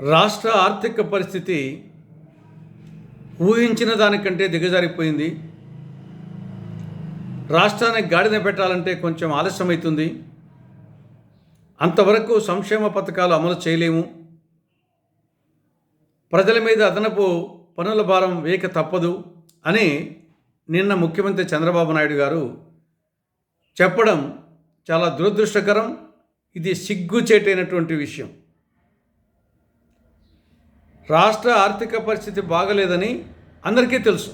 రాష్ట్ర ఆర్థిక పరిస్థితి ఊహించిన దానికంటే దిగజారిపోయింది. రాష్ట్రానికి గాడిన పెట్టాలంటే కొంచెం ఆలస్యమవుతుంది అంతవరకు సంక్షేమ పథకాలు అమలు చేయలేము. ప్రజల మీద అదనపు పనుల భారం వేయక తప్పదు అని నిన్న ముఖ్యమంత్రి చంద్రబాబు నాయుడు గారు చెప్పడం చాలా దురదృష్టకరం. ఇది సిగ్గుచేటైనటువంటి విషయం. రాష్ట్ర ఆర్థిక పరిస్థితి బాగలేదని అందరికీ తెలుసు.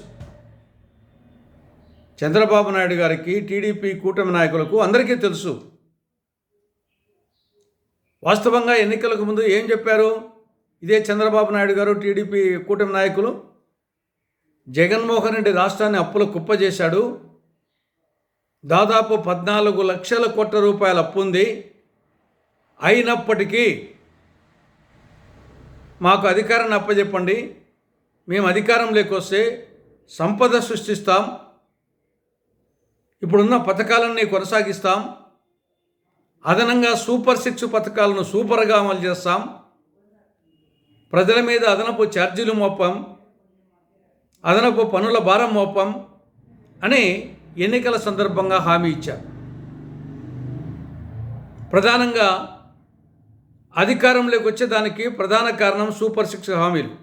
చంద్రబాబు నాయుడు గారికి టీడీపీ కూటమి నాయకులకు అందరికీ తెలుసు. వాస్తవంగా ఎన్నికలకు ముందు ఏం చెప్పారు? ఇదే చంద్రబాబు నాయుడు గారు టీడీపీ కూటమి నాయకులు. జగన్మోహన్ రెడ్డి రాష్ట్రాన్ని అప్పుల కుప్ప చేశాడు. దాదాపు పద్నాలుగు లక్షల కోట్ల రూపాయల అప్పు ఉంది. అయినప్పటికీ మాకు అధికారాన్ని అప్పచెప్పండి మేము అధికారం లేకొస్తే సంపద సృష్టిస్తాం. ఇప్పుడున్న పథకాలన్నీ కొనసాగిస్తాం. అదనంగా సూపర్ సిక్స్ పథకాలను సూపర్గా అమలు చేస్తాం. ప్రజల మీద అదనపు ఛార్జీలు మోపం అదనపు పనుల భారం మోపం అని ఎన్నికల సందర్భంగా హామీ ఇచ్చారు. ప్రధానంగా అధికారంలోకి వచ్చేదానికి ప్రధాన కారణం సూపర్ సిక్స్ హామీలు.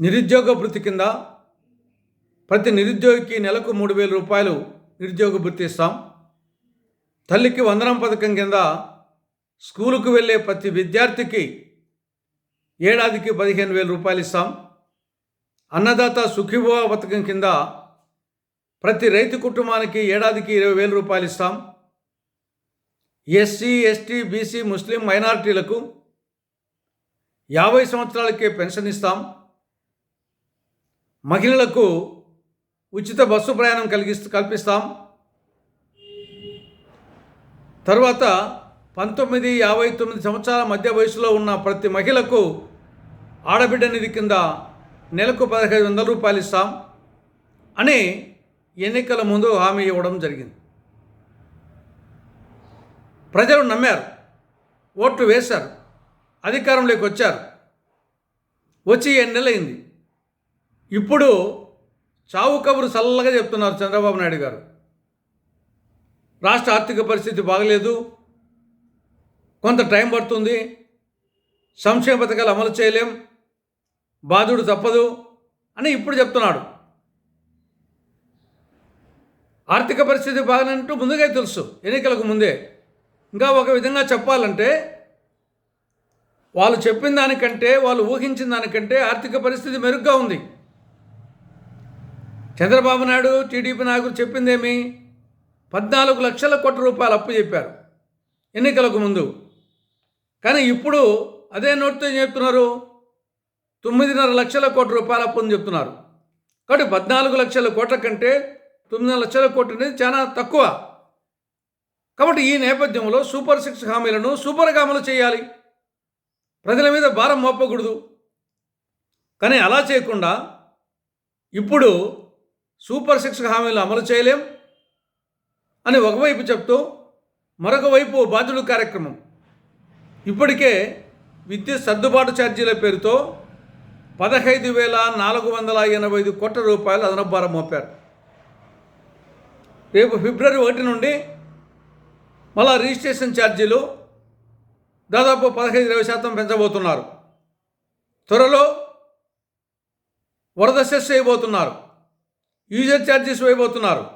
నిరుద్యోగ భృతి కింద ప్రతి నిరుద్యోగికి నెలకు మూడు వేల రూపాయలు నిరుద్యోగ భృతి ఇస్తాం. తల్లికి వందనం పథకం కింద స్కూలుకు వెళ్ళే ప్రతి విద్యార్థికి ఏడాదికి పదిహేను వేల రూపాయలు ఇస్తాం. అన్నదాత సుఖీభవ పథకం కింద ప్రతి రైతు కుటుంబానికి ఏడాదికి ఇరవై వేల రూపాయలు ఇస్తాం. ఎస్సీ ఎస్టీ బీసీ ముస్లిం మైనారిటీలకు యాభై సంవత్సరాలకే పెన్షన్ ఇస్తాం. మహిళలకు ఉచిత బస్సు ప్రయాణం కలిగిస్తూ కల్పిస్తాం. తర్వాత పంతొమ్మిది యాభై తొమ్మిది సంవత్సరాల మధ్య వయసులో ఉన్న ప్రతి మహిళకు ఆడబిడ్డ నిధి కింద నెలకు పదహైదు వందల రూపాయలు ఇస్తాం. అని ఎన్నికల ముందు హామీ ఇవ్వడం జరిగింది. ప్రజలు నమ్మారు ఓట్లు వేశారు అధికారంలోకి వచ్చారు. వచ్చి ఏడు నెలలైంది. ఇప్పుడు చావు కబురు చల్లగా చెప్తున్నారు చంద్రబాబు నాయుడు గారు. రాష్ట్ర ఆర్థిక పరిస్థితి బాగలేదు. కొంత టైం పడుతుంది. సంక్షేమ పథకాలు అమలు చేయలేం. బాధుడు తప్పదు అని ఇప్పుడు చెప్తున్నాడు. ఆర్థిక పరిస్థితి బాగానంటూ ముందుగా తెలుసు. ఎన్నికలకు ముందే ఇంకా ఒక విధంగా చెప్పాలంటే వాళ్ళు చెప్పిన దానికంటే వాళ్ళు ఊహించిన దానికంటే ఆర్థిక పరిస్థితి మెరుగ్గా ఉంది. చంద్రబాబు నాయుడు టీడీపీ నాయకులు చెప్పిందేమి? పద్నాలుగు లక్షల కోట్ల రూపాయలు అప్పు చెప్పారు ఎన్నికలకు ముందు. కానీ ఇప్పుడు అదే నోటితో ఏం చెప్తున్నారు? తొమ్మిదిన్నర లక్షల కోట్ల రూపాయల అప్పు అని చెప్తున్నారు. కాబట్టి పద్నాలుగు లక్షల కోట్ల కంటే తొమ్మిదిన్నర లక్షల కోట్లు అనేది చాలా తక్కువ. కాబట్టి ఈ నేపథ్యంలో సూపర్ సిక్స్ హామీలను సూపర్గా అమలు చేయాలి. ప్రజల మీద భారం మోపకూడదు. కానీ అలా చేయకుండా ఇప్పుడు సూపర్ సిక్స్ హామీలు అమలు చేయలేం అని ఒకవైపు చెప్తూ మరొక వైపు బాధ్యుడు కార్యక్రమం. ఇప్పటికే విద్యుత్ సర్దుబాటు ఛార్జీల పేరుతో పదహైదు వేల నాలుగు వందల ఎనభై ఐదు కోట్ల రూపాయలు అదనపు భారం మోపారు. రేపు ఫిబ్రవరి ఒకటి నుండి మళ్ళా రిజిస్ట్రేషన్ ఛార్జీలు దాదాపు పదహైదు ఇరవై శాతం పెంచబోతున్నారు. త్వరలో వరద సెస్ వేయబోతున్నారు. యూజర్ ఛార్జెస్ వేయబోతున్నారు.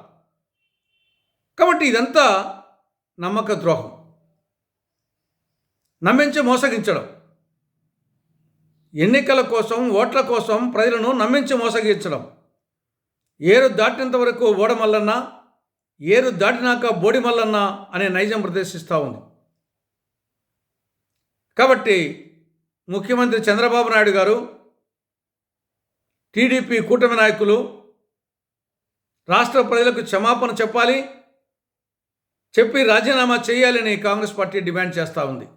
కాబట్టి ఇదంతా నమ్మక ద్రోహం. నమ్మించి మోసగించడం. ఎన్నికల కోసం ఓట్ల కోసం ప్రజలను నమ్మించి మోసగించడం. ఏరు దాటినంత వరకు ఓడమల్లన్నా ఏరు దాటినాక బోడిమల్లన్న అనే నైజం ప్రదర్శిస్తూ ఉంది. కాబట్టి ముఖ్యమంత్రి చంద్రబాబు నాయుడు గారు టీడీపీ కూటమి నాయకులు రాష్ట్ర ప్రజలకు క్షమాపణ చెప్పాలి చెప్పి రాజీనామా చేయాలని కాంగ్రెస్ పార్టీ డిమాండ్ చేస్తూ ఉంది.